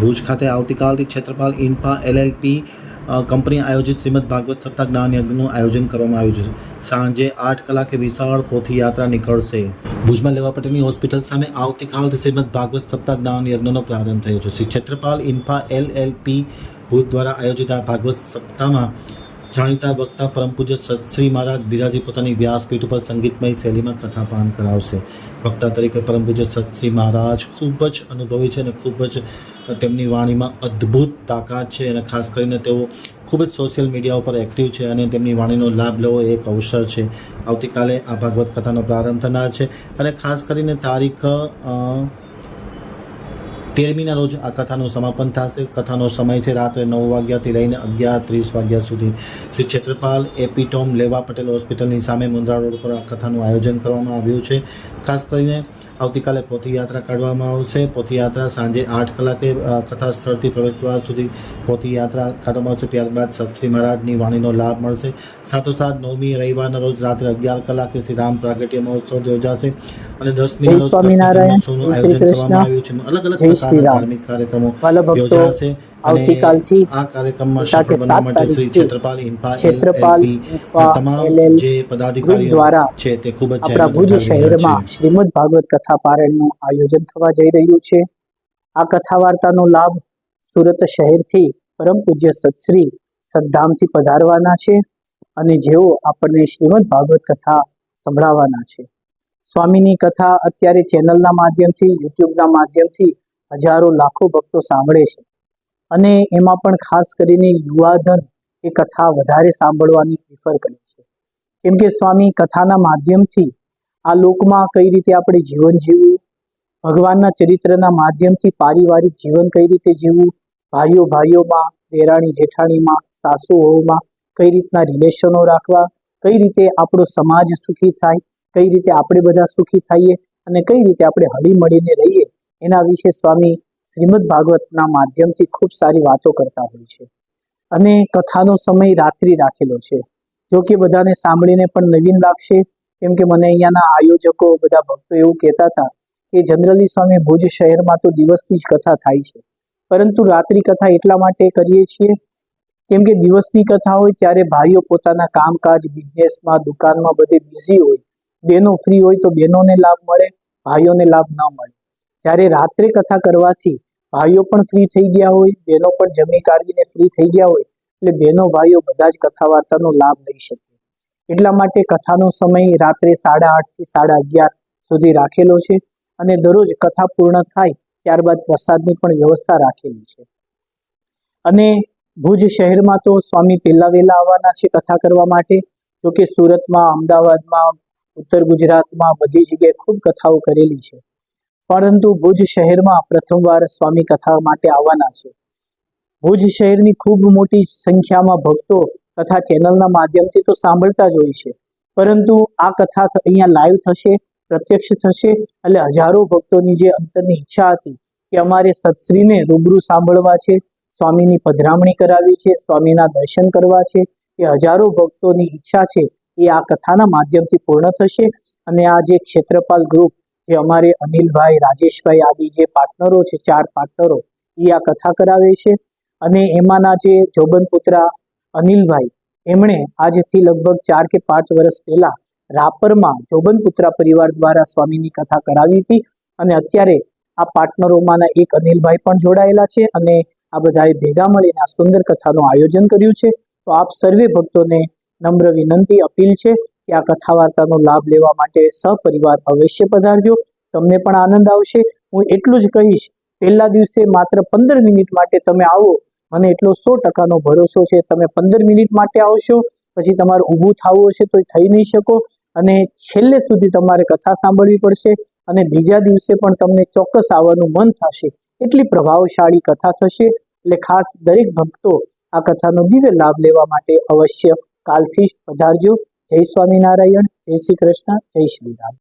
ભુજ ખાતે આવતીકાલથી Khetrapal infra LLP company આયોજિત શ્રીમદ ભાગવત સપ્તાહ જ્ઞાન યજ્ઞનું આયોજન કરવામાં આવ્યું છે. સાંજે આઠ કલાકે વિશાળ પોથી યાત્રા નીકળશે. ભુજમાં લેવા પટેલની હોસ્પિટલ સામે આવતીકાલથી શ્રીમદ ભાગવત સપ્તાહ જ્ઞાન યજ્ઞનો પ્રારંભ થયો છે. શ્રી ક્ષેત્રપાલ ઇન્ફા એલએલપી ભુજ દ્વારા આયોજિત આ ભાગવત સપ્તાહમાં જાણીતા વક્તા પરમ પૂજ્ય સતશ્રી મહારાજ બિરાજી પોતાની વ્યાસપીઠ ઉપર સંગીતમય શૈલીમાં કથાપાન કરાવશે. વક્તા તરીકે પરમ પૂજ્ય સત્શ્રી મહારાજ ખૂબ જ અનુભવી છે અને ખૂબ જ તેમની વાણીમાં અદ્ભુત તાકાત છે અને ખાસ કરીને તેઓ ખૂબ જ સોશિયલ મીડિયા ઉપર એક્ટિવ છે અને તેમની વાણીનો લાભ લેવો એક અવસર છે. આવતીકાલે આ ભાગવત કથાનો પ્રારંભ થનાર છે અને ખાસ કરીને તારીખ તેરમીના રોજ આ કથાનું સમાપન થશે. કથાનો સમય છે રાત્રે નવ વાગ્યાથી લઈને અગિયાર ત્રીસ વાગ્યા સુધી. શ્રી ક્ષેત્રપાલ એપીટોમ લેવા પટેલ હોસ્પિટલની સામે મુંદ્રા રોડ પર આ કથાનું આયોજન કરવામાં આવ્યું છે. ખાસ કરીને આવતીકાલે પોથીયાત્રા કાઢવામાં આવશે. પોથીયાત્રા સાંજે આઠ કલાકે કથા સ્થળથી પ્રવેશદ્વાર સુધી પોથીયાત્રા કાઢવામાં આવશે. ત્યારબાદ સતશ્રી મહારાજની વાણીનો લાભ મળશે. સાથોસાથ નવમી રવિવારના રોજ રાત્રે અગિયાર કલાકે શ્રી રામ પ્રાગટ્ય મહોત્સવ યોજાશે અને દસમી મહોત્સવનું આયોજન કરવામાં આવ્યું છે. અલગ અલગ પ્રકારના ધાર્મિક કાર્યક્રમો યોજાશે. આવતીકાલથી આ કાર્યક્રમમાં સફળ બનવા માટે શ્રી ક્ષેત્રપાલ ઇન્ફા ક્ષેત્રપાલ તમામ જે પદાધિકારીઓ દ્વારા છે તે ખૂબ જ આપણા ભુજ શહેરમાં શ્રીમદ ભાગવત કથા પારાયણનું આયોજન થવા જઈ રહ્યું છે. આ કથા વાર્તાનો લાભ સુરત શહેરથી પરમ પૂજ્ય સતશ્રી સદ્ધામથી પધારવાના છે અને જેઓ આપણને શ્રીમદ ભાગવત કથા સંભળાવવાના છે. સ્વામીની કથા અત્યારે ચેનલના માધ્યમથી યુટ્યુબના માધ્યમથી હજારો લાખો ભક્તો સાંભળે છે. અને એમાં પણ ખાસ કરીને યુવાધન એ કથા વધારે સાંભળવાની પ્રિફર કરે છે. કેમ કે સ્વામી કથાના માધ્યમથી આ લોકમાં કઈ રીતે આપણે જીવન જીવવું, ભગવાનના ચરિત્રના માધ્યમથી પારિવારિક જીવન કઈ રીતે જીવવું, ભાઈઓ ભાઈઓમાં, દેરાણી જેઠાણીમાં સાસુ વહુમાં કઈ રીતના રિલેશનો રાખવા, કઈ રીતે આપણો સમાજ સુખી થાય, કઈ રીતે આપણે બધા સુખી થઈએ અને કઈ રીતે આપણે હળી મળીને રહીએ, એના વિશે સ્વામી શ્રીમદ ભાગવતના માધ્યમથી ખૂબ સારી વાતો કરતા હોય છે. અને કથાનો સમય રાત્રિ રાખેલો છે. જો કે બધાને સાંભળીને પણ નવીન લાગશે. કેમ કે મને અહીંયાના આયોજકો, બધા ભક્તો એવું કહેતા હતા કે જનરલી સ્વામી ભુજ શહેરમાં તો દિવસની જ કથા થાય છે. પરંતુ રાત્રિ કથા એટલા માટે કરીએ છીએ કેમ કે દિવસની કથા હોય ત્યારે ભાઈઓ પોતાના કામકાજ બિઝનેસમાં દુકાનમાં બધે બિઝી હોય. બહેનો ફ્રી હોય તો બહેનોને લાભ મળે, ભાઈઓને લાભ ન મળે. જ્યારે રાત્રે કથા કરવાથી ભાઈઓ પણ ફ્રી થઈ ગયા હોય, બહેનો પણ જમી કાઢીને ફ્રી થઈ ગયા હોય, એટલે બહેનો ભાઈઓ બધા જ કથા વાર્તાનો લાભ લઈ શકે. એટલા માટે કથાનો સમય રાત્રે સાડા આઠથી સાડા અગિયાર સુધી રાખેલો છે અને દરરોજ કથા પૂર્ણ થાય ત્યારબાદ પ્રસાદની પણ વ્યવસ્થા રાખેલી છે. અને ભુજ શહેરમાં તો સ્વામી પહેલા વહેલા આવવાના છે કથા કરવા માટે. જોકે સુરતમાં, અમદાવાદમાં, ઉત્તર ગુજરાતમાં બધી જગ્યાએ ખૂબ કથાઓ કરેલી છે. પરંતુ ભુજ શહેરમાં પ્રથમવાર સ્વામી કથા માટે આવવાના છે. ભુજ શહેરની ખૂબ મોટી સંખ્યામાં ભક્તો કથા ચેનલના માધ્યમથી તો સાંભળતા જ હોય છે. પરંતુ આ કથા અહીંયા લાઈવ થશે, પ્રત્યક્ષ થશે એટલે હજારો ભક્તોની જે અંતરની ઈચ્છા હતી કે અમારે સત્શ્રીને રૂબરૂ સાંભળવા છે, સ્વામીની પધરામણી કરાવી છે, સ્વામીના દર્શન કરવા છે, એ હજારો ભક્તોની ઈચ્છા છે, એ આ કથાના માધ્યમથી પૂર્ણ થશે અને આ જે ક્ષેત્રપાલ ગ્રુપ જે અમારે અનિલભાઈ, રાજેશભાઈ આદિ જે પાર્ટનરો છે, ચાર પાર્ટનરો એ આ કથા કરાવે છે. અને એમાંના જે જોબન પુત્રા અનિલભાઈ, એમણે આજથી લગભગ ચાર કે પાંચ વર્ષ પહેલા રાપરમાં જોબનપુત્રા પરિવાર દ્વારા સ્વામીની કથા કરાવી હતી. અને અત્યારે આ પાર્ટનરોમાંના એક અનિલભાઈ પણ જોડાયેલા છે અને આ બધાએ ભેગા મળીને આ સુંદર કથાનું આયોજન કર્યું છે. તો આપ સર્વે ભક્તોને નમ્ર વિનંતી અપીલ છે કે આ કથા વાર્તાનો લાભ લેવા માટે સહપરિવાર અવશ્ય પધારજો. તમને પણ આનંદ આવશે. હું એટલું જ કહીશ, પહેલા દિવસે માત્ર પંદર મિનિટ માટે તમે આવો મને એટલો સો ટકાનો ભરોસો છે તમે પંદર મિનિટ માટે આવશો. પછી તમારે ઊભું થવું હશે તો થઈ નહીં શકો અને છેલ્લે સુધી તમારે કથા સાંભળવી પડશે અને બીજા દિવસે પણ તમને ચોક્કસ આવવાનું મન થશે. એટલી પ્રભાવશાળી કથા થશે એટલે ખાસ દરેક ભક્તો આ કથાનો દિવ્ય લાભ લેવા માટે અવશ્ય કાલથી જ પધારજો. જય સ્વામિનારાયણ જય શ્રી કૃષ્ણ જય શ્રી રામ.